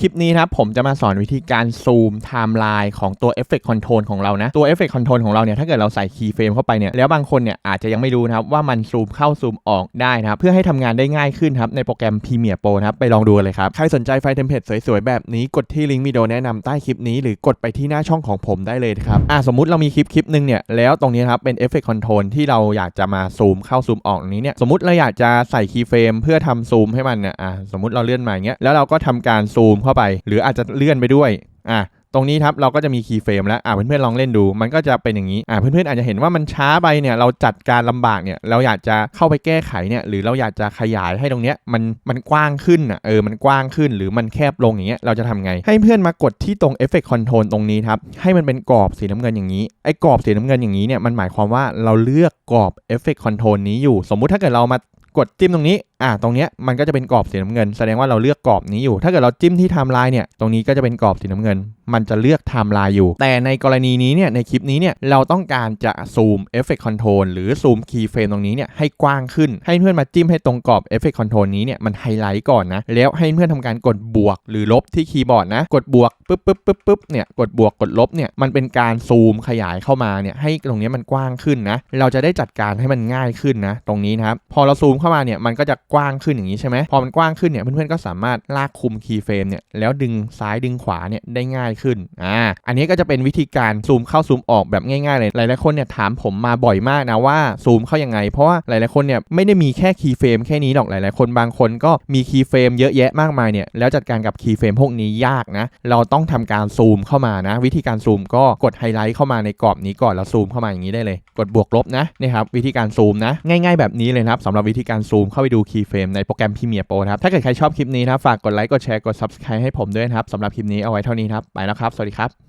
คลิปนี้นะครับผมจะมาสอนวิธีการซูมไทม์ไลน์ของตัว Effect Control ของเรานะ ตัว Effect Control ของเราเนี่ยถ้าเกิดเราใส่คีย์เฟรมเข้าไปเนี่ยแล้วบางคนเนี่ยอาจจะยังไม่รู้นะครับว่ามันซูมเข้าซูมออกได้นะครับเพื่อให้ทำงานได้ง่ายขึ้นครับในโปรแกรม Premiere Pro นะครับไปลองดูเลยครับ ใครสนใจไฟเทมเพลตสวยๆ แบบนี้กดที่ลิงก์วิดีโอแนะนำใต้คลิปนี้ หรือกดไปที่หน้าช่องของผมได้เลยครับอะสมมุติเรามีคลิปคลิปหนึ่งเนี่ยแล้วตรงนี้ครับเป็น Effect Control ที่เราอยากจะมาซูมเข้าซูมออกนี้เนี่ยสมมติเราอยากจะใส่คีย์เฟรมเพื่อทำซูมให้มันเนี่ยอะสมมติเราเลื่อนมาอย่างเงี้ยแล้วเราก็ทำการซูมเข้าไป หรืออาจจะเลื่อนไปด้วยอะตรงนี้ครับเราก็จะมีคีย์เฟรมแล้วอะเพื่อนๆลองเล่นดู มันก็จะเป็นอย่างนี้อะเพื่อนๆอาจจะเห็นว่ามันช้าไปเนี่ยเราจัดการลำบากเนี่ยเราอยากจะเข้าไปแก้ไขเนี่ยหรือเราอยากจะขยายให้ตรงเนี้ยมันมันกว้างขึ้นอะเออมันกว้างขึ้นหรือมันแคบลงอย่างเงี้ยเราจะทำไง ให้เพื่อนมากดที่ตรง Effect Control ตรงนี้ครับให้มันเป็นกรอบสีน้ำเงินอย่างนี้ไอ้กรอบสีน้ำเงินอย่างนี้เนี่ยมันหมายความว่าเราเลือกกรอบ Effect Control นี้อยู่ สมมุติถ้าเกิดเรามา กดจิ้มตรงนี้ อ่า ตรงเนี้ยมันก็จะเป็นกรอบสีน้ำเงิน แสดงว่าเราเลือกกรอบนี้อยู่ ถ้าเกิดเราจิ้มที่ไทม์ไลน์เนี่ย ตรงนี้ก็จะเป็นกรอบสีน้ำเงิน มันจะเลือกไทม์ไลน์อยู่ แต่ในกรณีนี้เนี่ยในคลิปนี้เนี่ยเราต้องการจะซูม Effect Control หรือซูม Keyframe ตรงนี้เนี่ยให้กว้างขึ้น ให้เพื่อนมาจิ้มให้ตรงกรอบ Effect Control นี้เนี่ยมันไฮไลท์ก่อนนะ แล้วให้เพื่อนทำการกดบวกหรือลบที่คีย์บอร์ดนะ กดบวกปึ๊บปึ๊บปึ๊บปึ๊บเนี่ยกดบวกกดลบเนี่ยมันเป็นการซูมขยายเข้ามาเนี่ยให้ตรงนี้มันกว้างขึ้นนะ เราจะได้จัดการให้มันง่ายขึ้นนะ ตรงนี้นะครับพอเราซูมเข้ามาเนี่ยมันก็จะกว้างขึ้นอย่างนี้ใช่ไหมพอมันกว้างขึ้นเนี่ยเพื่อนๆก็สามารถลากคุมคีย์เฟรมเนี่ยแล้วดึงซ้ายดึงขวาเนี่ยได้ง่ายขึ้นอ่าอันนี้ก็จะเป็นวิธีการซูมเข้าซูมออกแบบง่ายๆเลยหลายๆคนเนี่ยถามผมมาบ่อยมากนะว่าซูมเข้ายังไง เพราะว่าหลายๆคนเนี่ยไม่ได้มีแค่คีย์เฟรมแค่นี้หรอกหลายๆคนบางคนก็มีคีย์เฟรมเยอะแยะมากมายเนี่ยแล้วจัดการกับคีย์เฟรมพวกนี้ยากนะเราต้องทำการซูมเข้ามานะ วิธีการซูมก็กดไฮไลท์เข้ามาในกรอบนี้ก่อนแล้วซูมเข้ามาอย่างนี้ได้เลย กดบวกลบนะนี่ครับวิธีการซูมนะ ง่ายๆแบบนี้เลยครับสำหรับวิธีการซูมเข้าไปดูคีย์เฟรมในโปรแกรม Premiere Pro ครับถ้าเกิดใครชอบคลิปนี้นะฝากกดไลค์กดแชร์กด Subscribe ให้ผมด้วยนะครับสำหรับคลิปนี้เอาไว้เท่านี้ครับไปนะครับ สวัสดีครับ